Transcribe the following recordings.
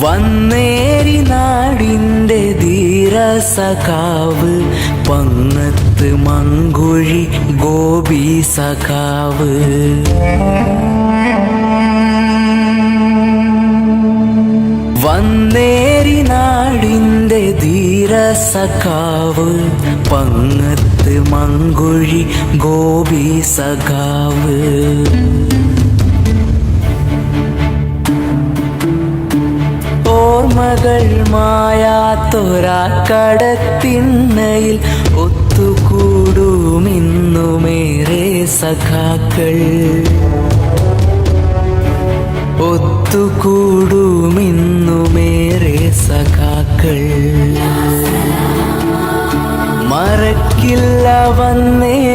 വന്നേരി നാടിന്റെ ധീരസഖാവ് പങ്ങത്ത് മങ്കുഴി ഗോപി സഖാവ്. വന്നേരി നാടിന്റെ ധീരസഖാവ് പങ്ങത്ത് മങ്കുഴി ഗോപി സഖാവ്. ഓർമ്മകൾ മായാത്തൊരാക്കടത്തിന്നയിൽ ഒത്തുകൂടുമിന്നുമേറെ സഖാക്കൾ. ഒത്തുകൂടുമിന്നുമേറെ സഖാക്കൾ. മറക്കില്ല വന്നേരി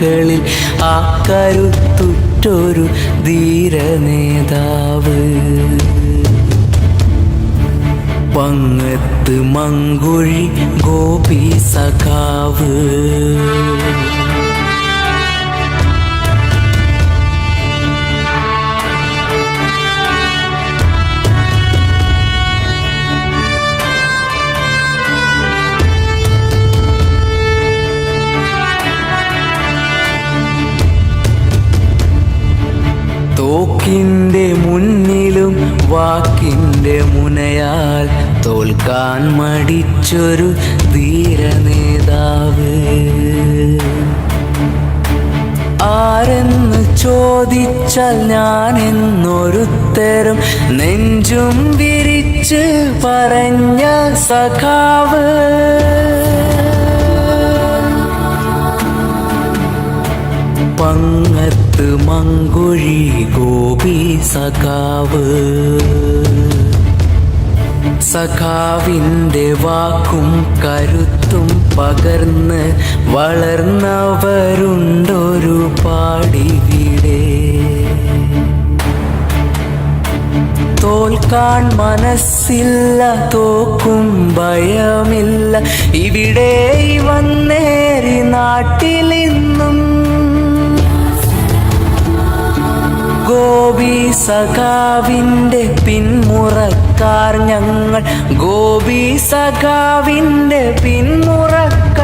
മക്കളിൽ ആ കരുത്തുറ്റൊരു ധീര നേതാവ്. പങ്ങത്ത് മങ്കുഴി ഗോപി സഖാവ്. തോക്കിന്റെ മുന്നിലും വാക്കിന്റെ മുനയാൽ തോൽക്കാൻ മടിച്ചൊരു ധീര നേതാവ്. ആരെന്ന് ചോദിച്ചാൽ ഞാൻ എന്നൊരുത്തരം നെഞ്ചും വിരിച്ച് പറഞ്ഞ സഖാവ്. പങ്ങത്ത് മങ്കുഴി ഗോപി സഖാവ്. സഖാവിന്റെ വാക്കും കരുത്തും പകർന്ന് വളർന്നവരുണ്ടൊരു പാടിവിടെ. തോൽക്കാൻ മനസ്സില്ല തോക്കും ഭയമില്ല. ഇവിടെ വന്നേരി നാട്ടിലിന്നും സഖാവിന്റെ പിന്മുറക്കാർ ഞങ്ങൾ. ഗോപി സഖാവിന്റെ പിന്മുറക്കാർ.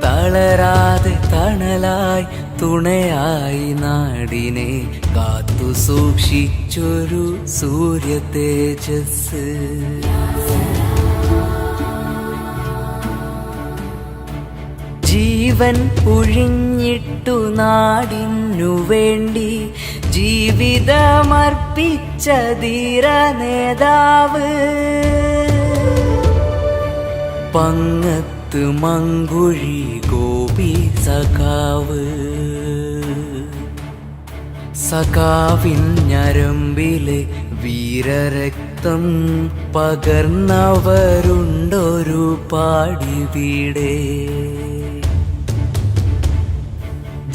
തളരാതെ തണലായി തുണയായി നാടിനെ കാത്തു സൂക്ഷിച്ചൊരു സൂര്യ തേജസ്. ജീവൻ ഒഴിഞ്ഞിട്ടു നാടിനു വേണ്ടി ജീവിതമർപ്പിച്ച ധീര നേതാവ്. പങ്ങത്ത് മങ്കുഴി ഗോപി സഖാവ്. സഖാവിൻ ഞരമ്പിലെ വീരരക്തം പകർന്നവരുണ്ടൊരു പാടിവിടെ.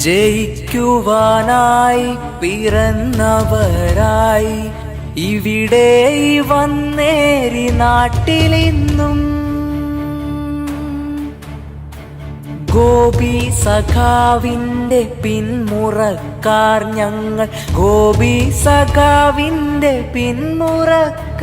ജയിക്കുവാനായി പിറന്നവരായി. ഇവിടെ വന്നേരി നാട്ടിലിന്നും ഗോപി സഖാവിന്റെ പിന്മുറക്കാർ ഞങ്ങൾ. ഗോപി സഖാവിന്റെ പിന്മുറക്കാർ